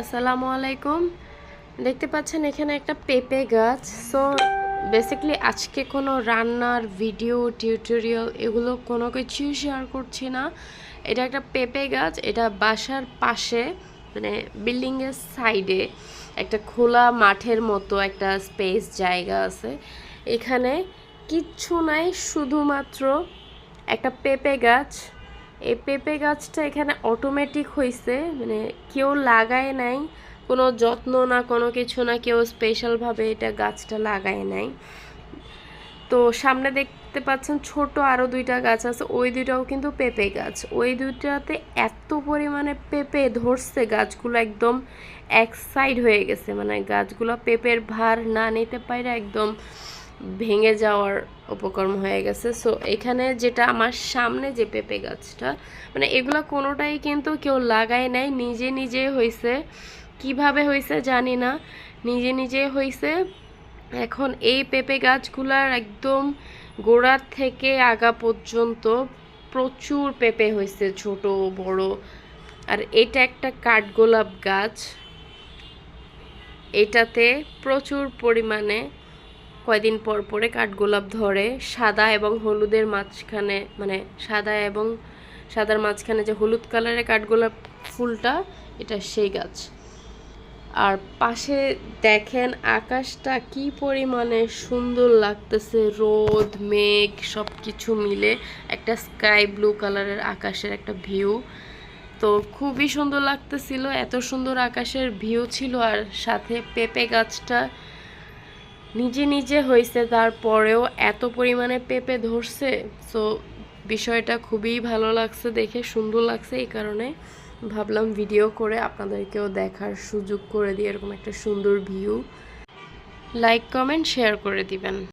আসসালামু আলাইকুম। দেখতে পাচ্ছেন এখানে একটা পেঁপে গাছ। সো বেসিক্যালি আজকে কোনো রান্নার ভিডিও টিউটোরিয়াল এগুলো কোনো কিছুই শেয়ার করছি না। এটা একটা পেঁপে গাছ, এটা বাসার পাশে মানে বিল্ডিংয়ের সাইডে একটা খোলা মাঠের মতো একটা স্পেস জায়গা আছে। এখানে কিচ্ছু নাই, শুধুমাত্র একটা পেঁপে গাছ। এই পেঁপে গাছটা এখানে অটোমেটিক হয়েছে মানে কেউ লাগায় নাই, কোনো যত্ন না, কোনো কিছু না, কেউ স্পেশালভাবে এটা গাছটা লাগায় নাই। তো সামনে দেখতে পাচ্ছেন ছোট আরও দুইটা গাছ আছে, ওই দুইটাও কিন্তু পেঁপে গাছ। ওই দুইটাতে এত পরিমাণে পেঁপে ধরছে, গাছগুলো একদম এক সাইড হয়ে গেছে মানে গাছগুলো পেঁপের ভার না নিতে পারে একদম ভেঙে যাওয়ার উপকর্ম হয়ে গেছে। সো এখানে যেটা আমার সামনে যে পেঁপে গাছটা মানে এগুলো কোনোটাই কিন্তু কেউ লাগায় নাই। নিজে নিজে হয়েছে কীভাবে হয়েছে জানি না। নিজে নিজে হয়েছে এখন এই পেঁপে গাছগুলার একদম গোড়ার থেকে আগা পর্যন্ত প্রচুর পেঁপে হয়েছে ছোট, বড়। আর এটা একটা কাঠগোলাপ গাছ। এটাতে প্রচুর পরিমাণে কয়দিন পর পরে কাঠগোলাপ ধরে, সাদা এবং হলুদের মাঝখানে মানে সাদা এবং সাদার মাঝখানে যে হলুদ কালারের কাঠগোলাপ ফুলটা, এটা সেই গাছ। আর পাশে দেখেন আকাশটা কি পরিমাণে সুন্দর লাগতেছে, রোদ, মেঘ সব কিছু মিলে একটা স্কাই ব্লু কালারের আকাশের একটা ভিউ। তো খুবই সুন্দর লাগতেছিল, এত সুন্দর আকাশের ভিউ ছিল, আর সাথে পেঁপে গাছটা নিজে নিজে হয়েছে, তারপরেও এত পরিমাণে পেপে ধরছে। সো বিষয়টা খুবই ভালো লাগছে দেখে, সুন্দর লাগছে এই কারণে। ভাবলাম ভিডিও করে আপনাদেরকেও দেখার সুযোগ করে দিই, এরকম একটা সুন্দর ভিউ লাইক কমেন্ট শেয়ার করে দিবেন।